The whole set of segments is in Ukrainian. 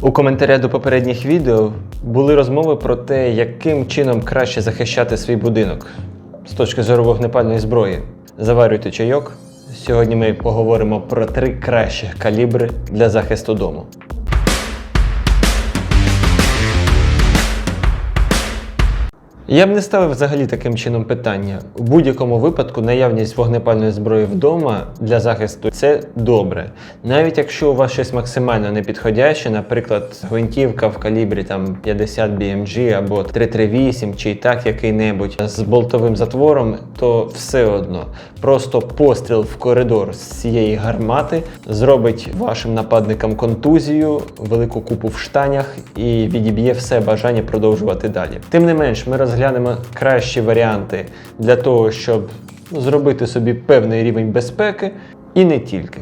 У коментарях до попередніх відео були розмови про те, яким чином краще захищати свій будинок з точки зору вогнепальної зброї. Заварюйте чайок. Сьогодні ми поговоримо про три кращих калібри для захисту дому. Я б не ставив взагалі таким чином питання. У будь-якому випадку наявність вогнепальної зброї вдома для захисту це добре. Навіть якщо у вас щось максимально непідходяще, наприклад, гвинтівка в калібрі там 50 BMG або 338 чи так який-небудь з болтовим затвором, то все одно просто постріл в коридор з цієї гармати зробить вашим нападникам контузію, велику купу в штанях і відіб'є все бажання продовжувати далі. Тим не менш, ми розглянемо кращі варіанти для того, щоб зробити собі певний рівень безпеки і не тільки.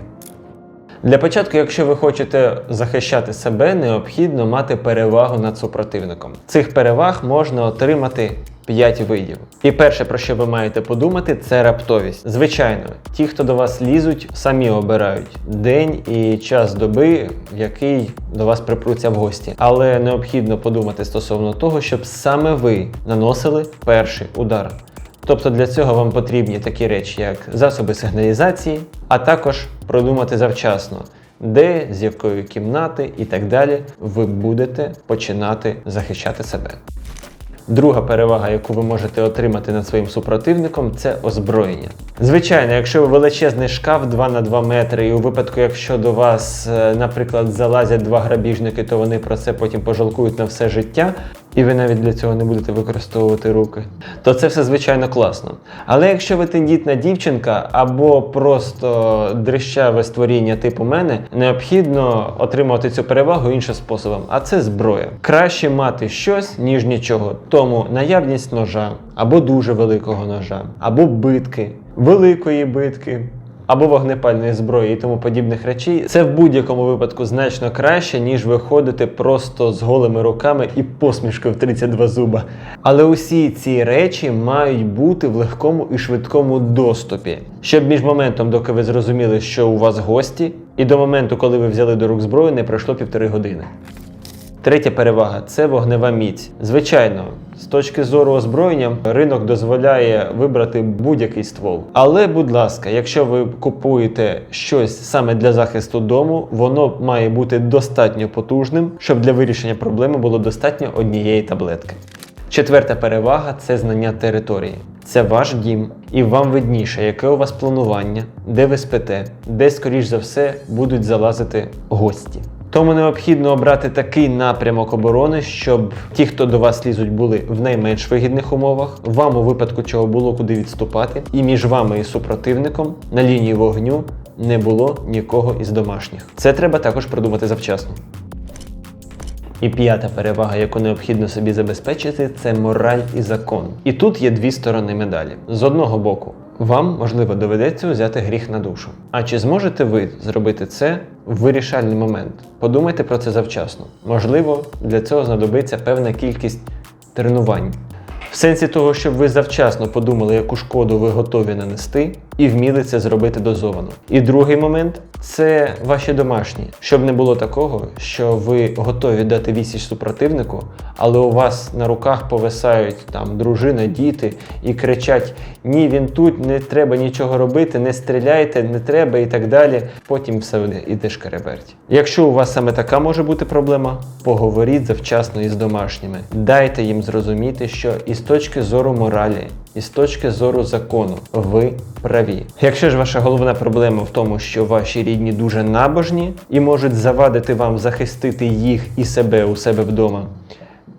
Для початку, якщо ви хочете захищати себе, необхідно мати перевагу над супротивником. Цих переваг можна отримати 5 видів. І перше, про що ви маєте подумати, це раптовість. Звичайно, ті, хто до вас лізуть, самі обирають день і час доби, в який до вас припруться в гості. Але необхідно подумати стосовно того, щоб саме ви наносили перший удар. Тобто для цього вам потрібні такі речі, як засоби сигналізації, а також продумати завчасно, де, з якої кімнати і так далі ви будете починати захищати себе. Друга перевага, яку ви можете отримати над своїм супротивником, це озброєння. Звичайно, якщо ви величезний шкаф 2 на 2 метри, і у випадку, якщо до вас, е, наприклад, залазять два грабіжники, то вони про це потім пожалкують на все життя, і ви навіть для цього не будете використовувати руки, то це все звичайно класно. Але якщо ви тендітна дівчинка або просто дрищаве створіння типу мене, необхідно отримувати цю перевагу іншим способом, а це зброя. Краще мати щось, ніж нічого. Тому наявність ножа, або дуже великого ножа, або битки, великої битки. Або вогнепальної зброї і тому подібних речей, це в будь-якому випадку значно краще, ніж виходити просто з голими руками і посмішкою в 32 зуба. Але усі ці речі мають бути в легкому і швидкому доступі, щоб між моментом, доки ви зрозуміли, що у вас гості, і до моменту, коли ви взяли до рук зброю, не пройшло півтори години. Третя перевага це вогнева міць. Звичайно, з точки зору озброєння, ринок дозволяє вибрати будь-який ствол. Але, будь ласка, якщо ви купуєте щось саме для захисту дому, воно має бути достатньо потужним, щоб для вирішення проблеми було достатньо однієї таблетки. Четверта перевага це знання території. Це ваш дім, і вам видніше, яке у вас планування, де ви спите, де, скоріш за все, будуть залазити гості. Тому необхідно обрати такий напрямок оборони, щоб ті, хто до вас лізуть, були в найменш вигідних умовах, вам у випадку чого було куди відступати, і між вами і супротивником на лінії вогню не було нікого із домашніх. Це треба також продумати завчасно. І п'ята перевага, яку необхідно собі забезпечити, це мораль і закон. І тут є дві сторони медалі. З одного боку, вам можливо доведеться взяти гріх на душу. А чи зможете ви зробити це в вирішальний момент? Подумайте про це завчасно. Можливо, для цього знадобиться певна кількість тренувань. В сенсі того, щоб ви завчасно подумали, яку шкоду ви готові нанести, і вміли це зробити дозовано. І другий момент це ваші домашні, щоб не було такого, що ви готові дати відсіч супротивнику, але у вас на руках повисають там дружина, діти і кричать: Ні, він тут, не треба нічого робити, не стріляйте, не треба і так далі. Потім все іде шкереберть. Якщо у вас саме така може бути проблема, поговоріть завчасно із домашніми. Дайте їм зрозуміти, що із точки зору моралі, і з точки зору закону ви праві. Якщо ж ваша головна проблема в тому, що ваші рідні дуже набожні і можуть завадити вам захистити їх і себе у себе вдома,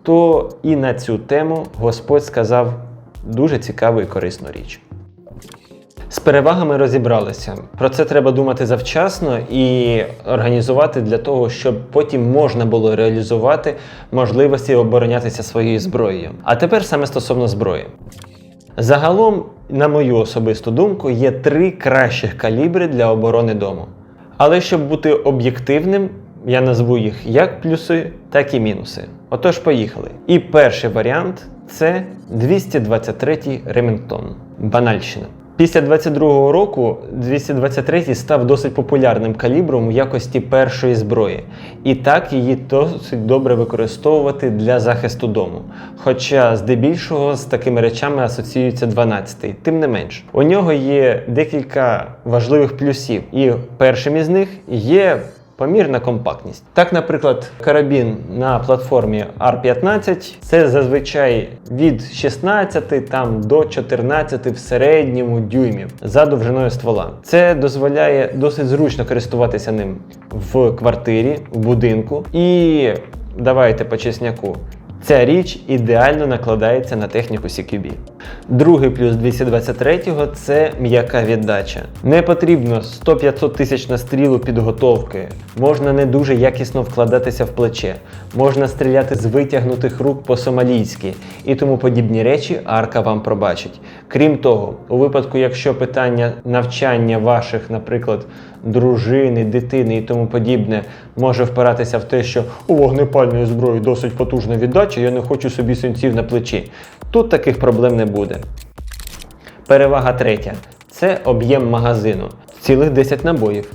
то і на цю тему Господь сказав дуже цікаву і корисну річ. З перевагами розібралися. Про це треба думати завчасно і організувати для того, щоб потім можна було реалізувати можливості оборонятися своєю зброєю. А тепер саме стосовно зброї. Загалом, на мою особисту думку, є три кращих калібри для оборони дому. Але щоб бути об'єктивним, я назву їх як плюси, так і мінуси. Отож, поїхали. І перший варіант це 223 Ремінгтон. Банальщина. Після 22-го року 223 став досить популярним калібром у якості першої зброї, і так її досить добре використовувати для захисту дому. Хоча здебільшого з такими речами асоціюється 12-й. Тим не менш, у нього є декілька важливих плюсів, і першим із них є Помірна компактність. Так, наприклад, карабін на платформі R15 це зазвичай від 16 там, до 14 в середньому дюймів за довжиною ствола. Це дозволяє досить зручно користуватися ним в квартирі, в будинку. І давайте по чесняку. Ця річ ідеально накладається на техніку CQB. Другий плюс 223-го це м'яка віддача. Не потрібно 100-500 тисяч на стрілу підготовки. Можна не дуже якісно вкладатися в плече, можна стріляти з витягнутих рук по-сомалійськи і тому подібні речі арка вам пробачить. Крім того, у випадку, якщо питання навчання ваших, наприклад, дружини, дитини і тому подібне може впиратися в те, що у вогнепальної зброї досить потужна віддача, я не хочу собі синців на плечі. Тут таких проблем не буде. Перевага третя це об'єм магазину. Цілих 10 набоїв.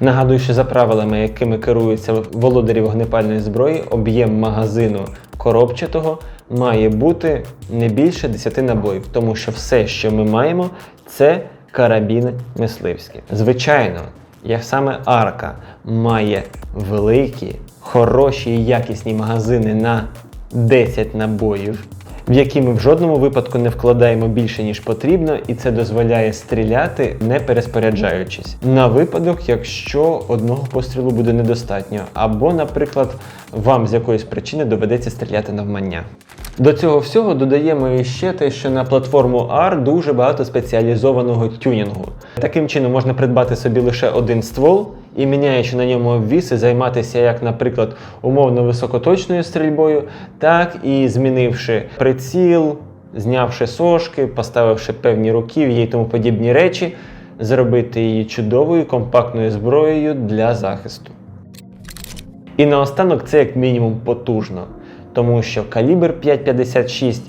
Нагадую, що за правилами, якими керуються володарі вогнепальної зброї, об'єм магазину коробчатого має бути не більше 10 набоїв, тому що все, що ми маємо, це карабіни мисливські. Звичайно, як саме арка має великі, хороші і якісні магазини на 10 набоїв, в які ми в жодному випадку не вкладаємо більше, ніж потрібно, і це дозволяє стріляти, не переспоряджаючись. На випадок, якщо одного пострілу буде недостатньо, або, наприклад, вам з якоїсь причини доведеться стріляти навмання. До цього всього додаємо іще те, що на платформу R дуже багато спеціалізованого тюнінгу. Таким чином можна придбати собі лише один ствол і міняючи на ньому обвіси, займатися як, наприклад, умовно високоточною стрільбою, так і змінивши приціл, знявши сошки, поставивши певні руків'я і тому подібні речі, зробити її чудовою компактною зброєю для захисту. І наостанок це як мінімум потужно, тому що калібр 5,56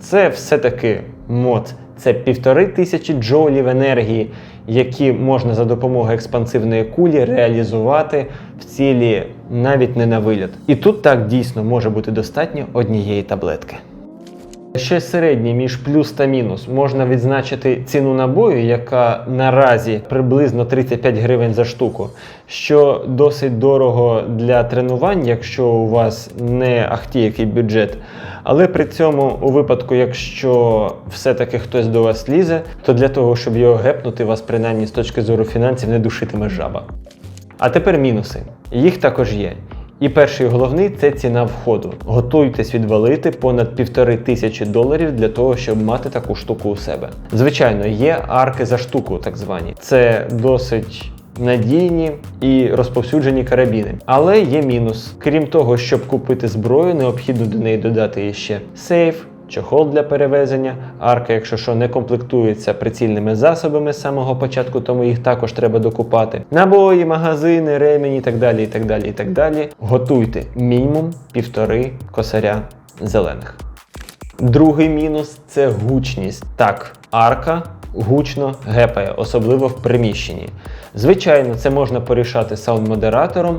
це все-таки мод. Це півтори тисячі джоулів енергії, які можна за допомогою експансивної кулі реалізувати в цілі навіть не на виліт. І тут так дійсно може бути достатньо однієї таблетки. Щось середнє між плюс та мінус можна відзначити ціну набою, яка наразі приблизно 35 гривень за штуку, що досить дорого для тренувань, якщо у вас не ахті який бюджет. Але при цьому, у випадку, якщо все-таки хтось до вас лізе, то для того, щоб його гепнути, вас принаймні з точки зору фінансів не душитиме жаба. А тепер мінуси. Їх також є. І перший головний це ціна входу. Готуйтесь відвалити понад півтори тисячі доларів для того, щоб мати таку штуку у себе. Звичайно, є арки за штуку, так звані. Це досить. Надійні і розповсюджені карабіни. Але є мінус. Крім того, щоб купити зброю, необхідно до неї додати ще сейф, чохол для перевезення. Арка, якщо що, не комплектується прицільними засобами з самого початку, тому їх також треба докупати. Набої, магазини, ремені і так далі. і так далі, і так далі. Готуйте мінімум півтори косаря зелених. Другий мінус це гучність. Так, арка гучно гепає, особливо в приміщенні. Звичайно, це можна порішати саунд-модератором,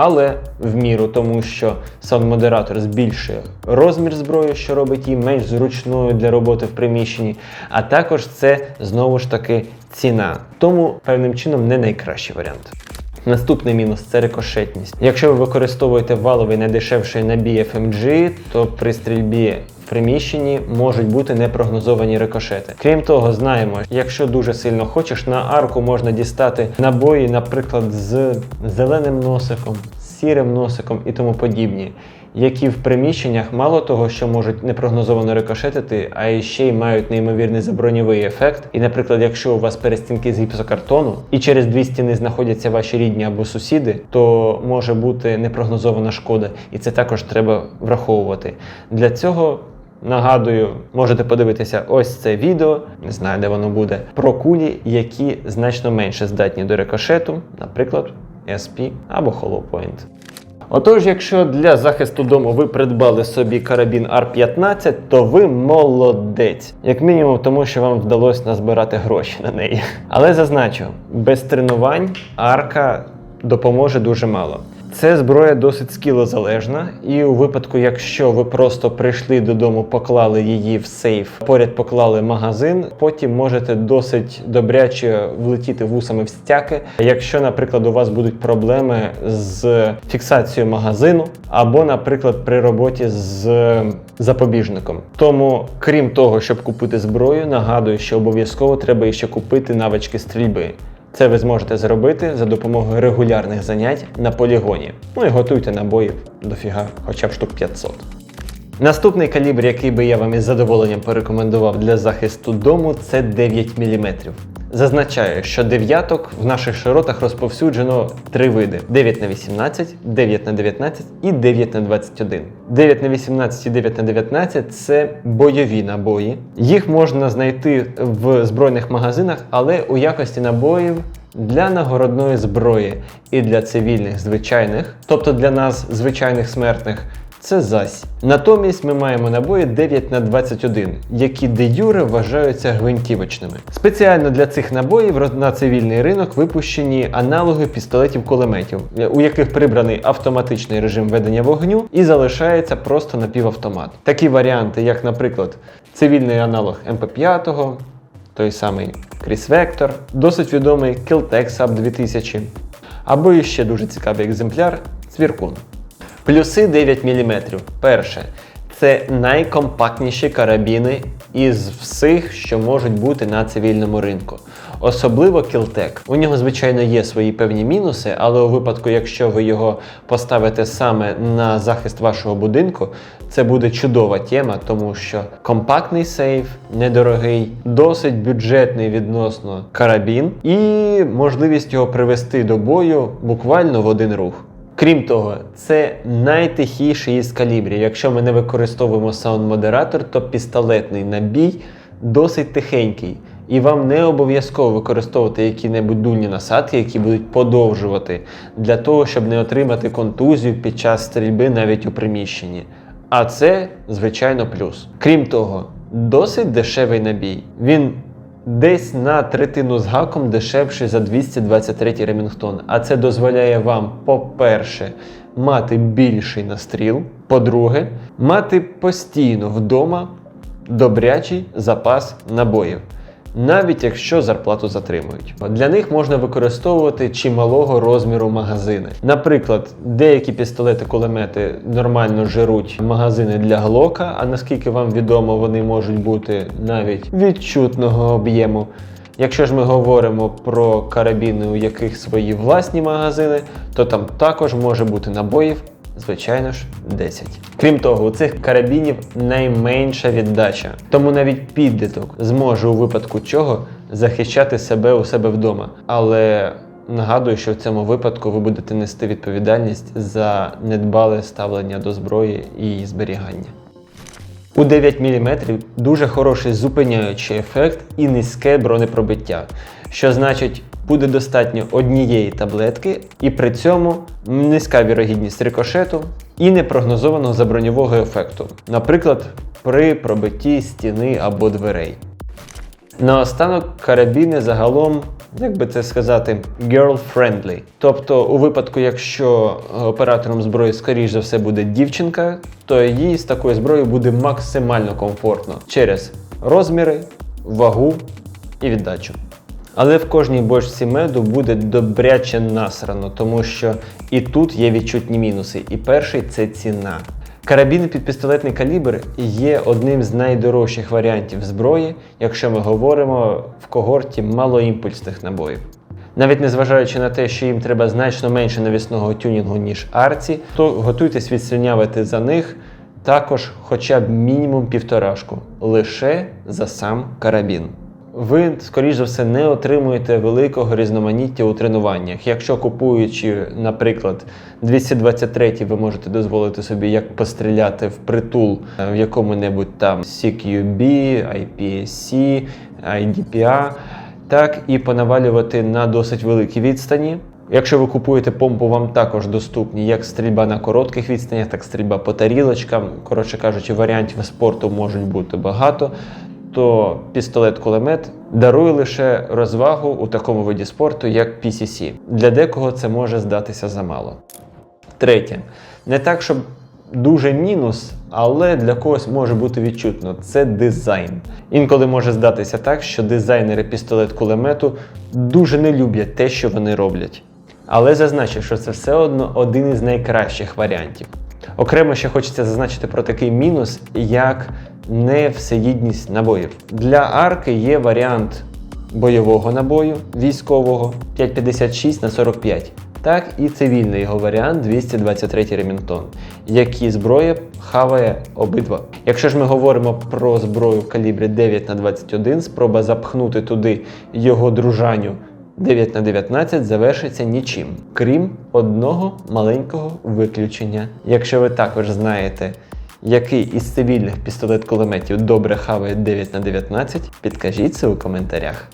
але в міру, тому що сам модератор збільшує розмір зброї, що робить її менш зручною для роботи в приміщенні, а також це знову ж таки ціна. Тому певним чином не найкращий варіант. Наступний мінус це рикошетність. Якщо ви використовуєте валовий найдешевший набій FMG, то при стрільбі приміщенні можуть бути непрогнозовані рикошети. Крім того, знаємо, якщо дуже сильно хочеш, на арку можна дістати набої, наприклад, з зеленим носиком, з сірим носиком і тому подібні. Які в приміщеннях мало того, що можуть непрогнозовано рикошетити, а ще й мають неймовірний заброньовий ефект. І, наприклад, якщо у вас перестінки з гіпсокартону і через дві стіни знаходяться ваші рідні або сусіди, то може бути непрогнозована шкода, і це також треба враховувати. Для цього. Нагадую, можете подивитися ось це відео, не знаю, де воно буде, про кулі, які значно менше здатні до рикошету, наприклад, SP або Hollow Point. Отож, якщо для захисту дому ви придбали собі карабін R15, то ви молодець. Як мінімум, тому що вам вдалося назбирати гроші на неї. Але зазначу, без тренувань арка допоможе дуже мало. Це зброя досить скілозалежна, і у випадку, якщо ви просто прийшли додому, поклали її в сейф, поряд поклали магазин, потім можете досить добряче влетіти вусами в стяки. Якщо, наприклад, у вас будуть проблеми з фіксацією магазину, або, наприклад, при роботі з запобіжником. Тому, крім того, щоб купити зброю, нагадую, що обов'язково треба ще купити навички стрільби. Це ви зможете зробити за допомогою регулярних занять на полігоні. Ну і готуйте набоїв дофіга, хоча б штук 500. Наступний калібр, який би я вам із задоволенням порекомендував для захисту дому, це 9 мм. Зазначаю, що дев'яток в наших широтах розповсюджено три види: 9 на 18, 9 на 19 і 9 на 21. 9 на 18 і 9 на 19 це бойові набої. Їх можна знайти в збройних магазинах, але у якості набоїв для нагородної зброї і для цивільних звичайних, тобто для нас, звичайних смертних. Це зась. Натомість ми маємо набої 9 на 21, які де юре вважаються гвинтівочними. Спеціально для цих набоїв на цивільний ринок випущені аналоги пістолетів-кулеметів, у яких прибраний автоматичний режим ведення вогню і залишається просто напівавтомат. Такі варіанти, як, наприклад, цивільний аналог МП5, той самий Кріс Vector, досить відомий Kiltex Sub 2000, або іще дуже цікавий екземпляр Цвіркун. Плюси 9 мм. Перше, це найкомпактніші карабіни із всіх, що можуть бути на цивільному ринку. Особливо Кілтек. У нього, звичайно, є свої певні мінуси, але у випадку, якщо ви його поставите саме на захист вашого будинку, це буде чудова тема, тому що компактний сейф, недорогий, досить бюджетний відносно карабін і можливість його привести до бою буквально в один рух. Крім того, це найтихіший із калібрів. Якщо ми не використовуємо саунд-модератор, то пістолетний набій досить тихенький. І вам не обов'язково використовувати які-небудь дульні насадки, які будуть подовжувати для того, щоб не отримати контузію під час стрільби навіть у приміщенні. А це, звичайно, плюс. Крім того, досить дешевий набій. Він десь на третину з гаком дешевше за 223 Ремінгтон. А це дозволяє вам, по-перше, мати більший настріл. По-друге, мати постійно вдома добрячий запас набоїв. Навіть якщо зарплату затримують, для них можна використовувати чималого розміру магазини. Наприклад, деякі пістолети-кулемети нормально жируть магазини для глока, а наскільки вам відомо, вони можуть бути навіть відчутного об'єму. Якщо ж ми говоримо про карабіни, у яких свої власні магазини, то там також може бути набоїв Звичайно ж, 10. Крім того, у цих карабінів найменша віддача, тому навіть підліток зможе у випадку чого захищати себе у себе вдома. Але нагадую, що в цьому випадку ви будете нести відповідальність за недбале ставлення до зброї і її зберігання. У 9 мм дуже хороший зупиняючий ефект і низьке бронепробиття, що значить, буде достатньо однієї таблетки, і при цьому низька вірогідність рикошету і непрогнозованого заброньового ефекту, наприклад, при пробитті стіни або дверей. Наостанок карабіни загалом, як би це сказати, girl-friendly. Тобто, у випадку, якщо оператором зброї, скоріш за все, буде дівчинка, то їй з такою зброєю буде максимально комфортно через розміри, вагу і віддачу. Але в кожній бочці меду буде добряче насрано, тому що і тут є відчутні мінуси. І перший це ціна. Карабіни під пістолетний калібр є одним з найдорожчих варіантів зброї, якщо ми говоримо в когорті малоімпульсних набоїв. Навіть незважаючи на те, що їм треба значно менше навісного тюнінгу, ніж арці, то готуйтесь відслюнявити за них також хоча б мінімум півторашку лише за сам карабін. Ви, скоріш за все, не отримуєте великого різноманіття у тренуваннях. Якщо купуючи, наприклад, 223 ви можете дозволити собі як постріляти в притул е, в якому-небудь там CQB, IPSC, IDPA, так і понавалювати на досить великій відстані. Якщо ви купуєте помпу, вам також доступні як стрільба на коротких відстанях, так стрільба по тарілочкам. Коротше кажучи, варіантів спорту можуть бути багато. То пістолет-кулемет дарує лише розвагу у такому виді спорту, як PCC. Для декого це може здатися замало. Третє, не так, щоб дуже мінус, але для когось може бути відчутно це дизайн. Інколи може здатися так, що дизайнери пістолет-кулемету дуже не люблять те, що вони роблять. Але зазначу, що це все одно один із найкращих варіантів. Окремо ще хочеться зазначити про такий мінус, як невсеїдність набоїв. Для арки є варіант бойового набою військового 5,56 на 45. Так і цивільний його варіант 223 Ремінтон, які зброя хаває обидва. Якщо ж ми говоримо про зброю в калібрі 9 на 21, спроба запхнути туди його дружаню 9 на 19 завершиться нічим, крім одного маленького виключення. Якщо ви також знаєте, який із цивільних пістолет-кулеметів добре хаває 9 на 19, підкажіть це у коментарях.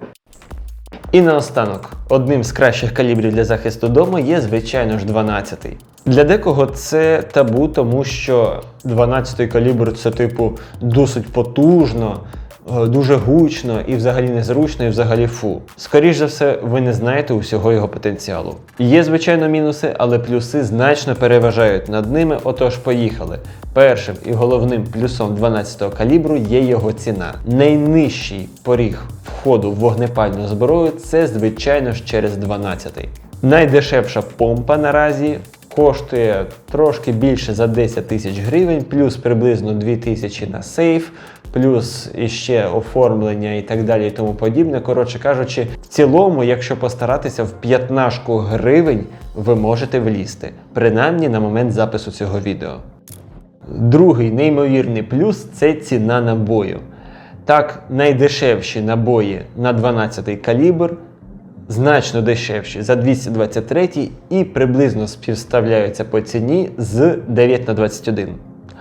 І наостанок, одним з кращих калібрів для захисту дому є, звичайно ж, 12-й. Для декого це табу, тому що 12-й калібр це, типу, досить потужно, дуже гучно і взагалі незручно, і взагалі фу. Скоріше за все, ви не знаєте усього його потенціалу. Є, звичайно, мінуси, але плюси значно переважають над ними, отож поїхали. Першим і головним плюсом 12-го калібру є його ціна. Найнижчий поріг входу в вогнепальну зброю це, звичайно ж, через 12-й. Найдешевша помпа наразі коштує трошки більше за 10 тисяч гривень, плюс приблизно 2 тисячі на сейф, плюс іще оформлення і так далі і тому подібне. Коротше кажучи, в цілому, якщо постаратися в 15 гривень, ви можете влізти, принаймні на момент запису цього відео. Другий неймовірний плюс це ціна набою. Так, найдешевші набої на 12 калібр значно дешевші за 223 і приблизно співставляються по ціні з 9 на 21.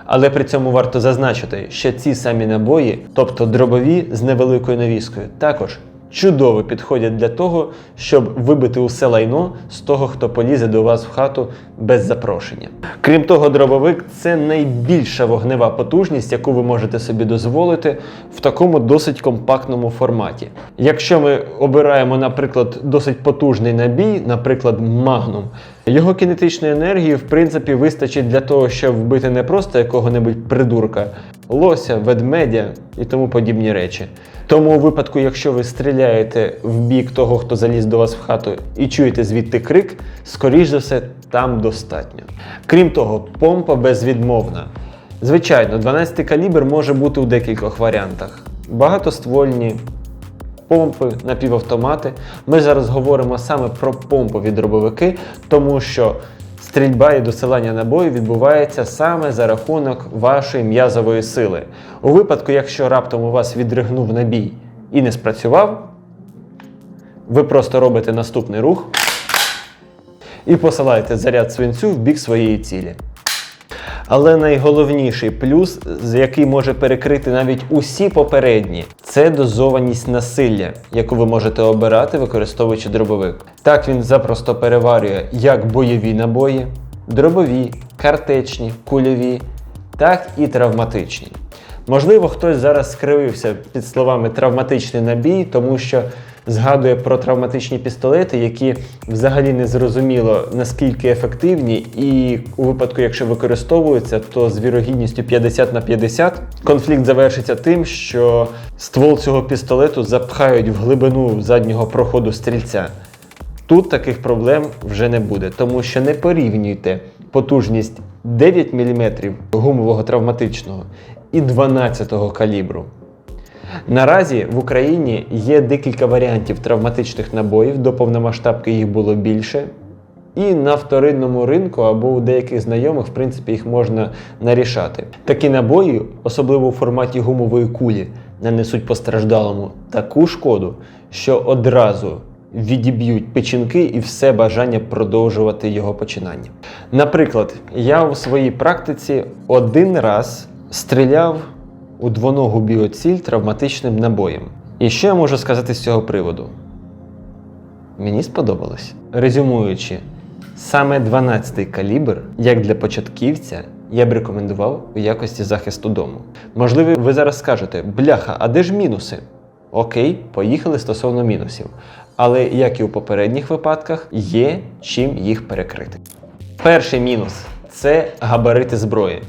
Але при цьому варто зазначити, що ці самі набої, тобто дробові з невеликою навіскою, також чудово підходять для того, щоб вибити усе лайно з того, хто полізе до вас в хату без запрошення. Крім того, дробовик це найбільша вогнева потужність, яку ви можете собі дозволити в такому досить компактному форматі. Якщо ми обираємо, наприклад, досить потужний набій, наприклад, Magnum, його кінетичної енергії, в принципі, вистачить для того, щоб вбити не просто якого-небудь придурка, лося, ведмедя і тому подібні речі. Тому у випадку, якщо ви стріляєте в бік того, хто заліз до вас в хату, і чуєте звідти крик, скоріш за все, там достатньо. Крім того, помпа безвідмовна. Звичайно, 12 калібр може бути у декількох варіантах. Багатоствольні, помпи, напівавтомати. Ми зараз говоримо саме про помпові дробовики, тому що стрільба і досилання набою відбувається саме за рахунок вашої м'язової сили. У випадку, якщо раптом у вас відригнув набій і не спрацював, ви просто робите наступний рух і посилаєте заряд свинцю в бік своєї цілі. Але найголовніший плюс, з який може перекрити навіть усі попередні, це дозованість насилля, яку ви можете обирати, використовуючи дробовик. Так він запросто переварює як бойові набої, дробові, картечні, кульові, так і травматичні. Можливо, хтось зараз скривився під словами травматичний набій, тому що згадує про травматичні пістолети, які взагалі не зрозуміло наскільки ефективні, і у випадку, якщо використовуються, то з вірогідністю 50 на 50 конфлікт завершиться тим, що ствол цього пістолету запхають в глибину заднього проходу стрільця. Тут таких проблем вже не буде, тому що не порівнюйте потужність 9 мм гумового травматичного і 12 калібру. Наразі в Україні є декілька варіантів травматичних набоїв, до повномасштабки їх було більше. І на вторинному ринку або у деяких знайомих, в принципі, їх можна нарішати. Такі набої, особливо у форматі гумової кулі, нанесуть постраждалому таку шкоду, що одразу відіб'ють печінки і все бажання продовжувати його починання. Наприклад, я у своїй практиці один раз стріляв у двоногу біоціль травматичним набоєм. І що я можу сказати з цього приводу? Мені сподобалось. Резюмуючи, саме 12-й калібр, як для початківця, я б рекомендував у якості захисту дому. Можливо, ви зараз скажете, бляха, а де ж мінуси? Окей, поїхали стосовно мінусів. Але як і у попередніх випадках, є чим їх перекрити. Перший мінус це габарити зброї.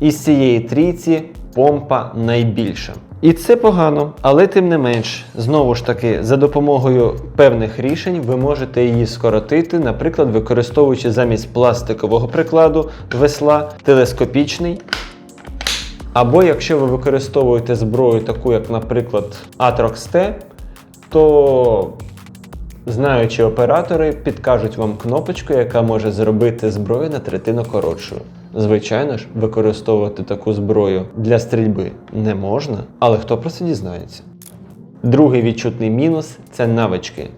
Із цієї трійці помпа найбільша. І це погано, але тим не менш, знову ж таки, за допомогою певних рішень ви можете її скоротити, наприклад, використовуючи замість пластикового прикладу весла телескопічний. Або якщо ви використовуєте зброю, таку як, наприклад, Atrox T, то знаючи оператори підкажуть вам кнопочку, яка може зробити зброю на третину коротшою. Звичайно ж, використовувати таку зброю для стрільби не можна, але хто про це дізнається? Другий відчутний мінус це навички.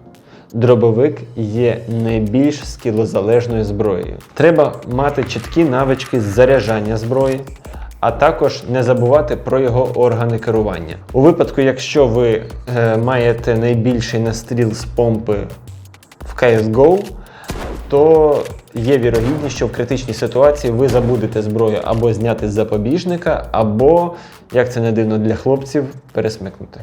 Дробовик є найбільш скілозалежною зброєю. Треба мати чіткі навички з заряджання зброї, а також не забувати про його органи керування. У випадку, якщо ви е, маєте найбільший настріл з помпи в CSGO, то є вірогідність, що в критичній ситуації ви забудете зброю або зняти з запобіжника, або, як це не дивно для хлопців, пересмикнути.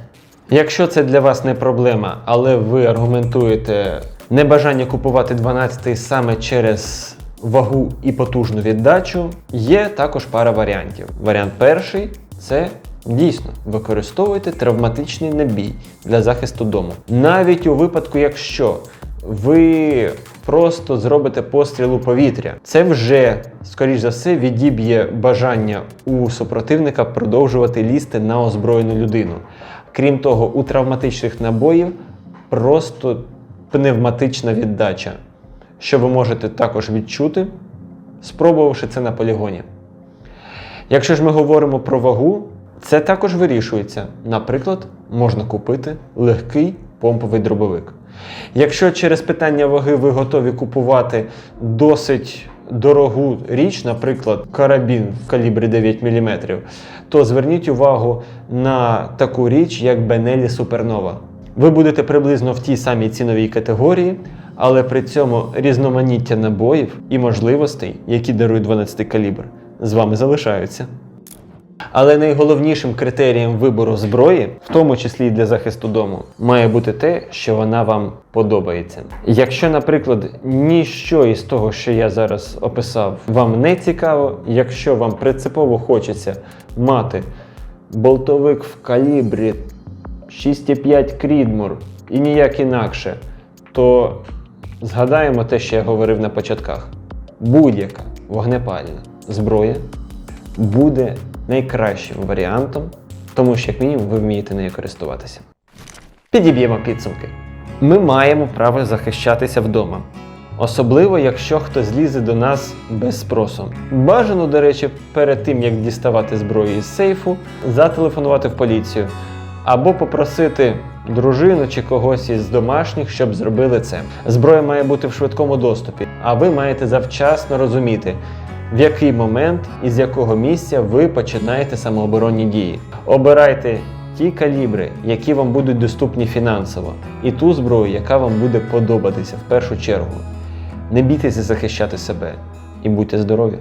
Якщо це для вас не проблема, але ви аргументуєте небажання купувати 12-й саме через вагу і потужну віддачу, є також пара варіантів. Варіант перший це дійсно використовуйте травматичний набій для захисту дому. Навіть у випадку, якщо ви просто зробите постріл у повітря, це вже, скоріш за все, відіб'є бажання у супротивника продовжувати лізти на озброєну людину. Крім того, у травматичних набоїв просто пневматична віддача, що ви можете також відчути, спробувавши це на полігоні. Якщо ж ми говоримо про вагу, це також вирішується. Наприклад, можна купити легкий помповий дробовик. Якщо через питання ваги ви готові купувати досить дорогу річ, наприклад, карабін в калібрі 9 мм, то зверніть увагу на таку річ, як Benelli Supernova. Ви будете приблизно в тій самій ціновій категорії, але при цьому різноманіття набоїв і можливостей, які дарує 12 калібр, з вами залишаються. Але найголовнішим критерієм вибору зброї, в тому числі і для захисту дому, має бути те, що вона вам подобається. Якщо, наприклад, ніщо із того, що я зараз описав, вам не цікаво, якщо вам принципово хочеться мати болтовик в калібрі 6,5 Крідмур і ніяк інакше, то згадаємо те, що я говорив на початках. Будь-яка вогнепальна зброя буде найкращим варіантом, тому що, як мінімум, ви вмієте нею користуватися. Підіб'ємо підсумки. Ми маємо право захищатися вдома. Особливо, якщо хтось злізе до нас без спросу. Бажано, до речі, перед тим як діставати зброю із сейфу, зателефонувати в поліцію або попросити дружину чи когось із домашніх, щоб зробили це. Зброя має бути в швидкому доступі, а ви маєте завчасно розуміти, в який момент і з якого місця ви починаєте самооборонні дії. Обирайте ті калібри, які вам будуть доступні фінансово, і ту зброю, яка вам буде подобатися в першу чергу. Не бійтеся захищати себе і будьте здорові!